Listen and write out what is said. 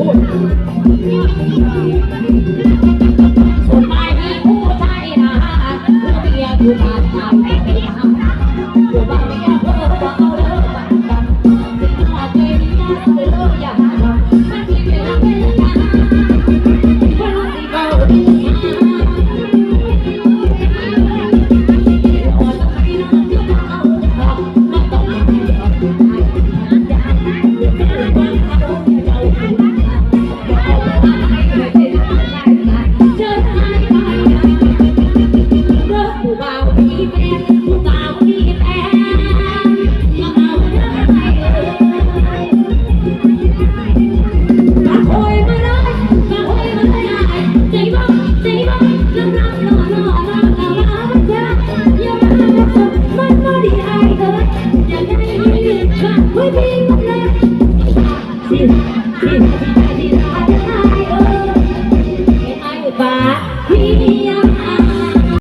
important. Woo!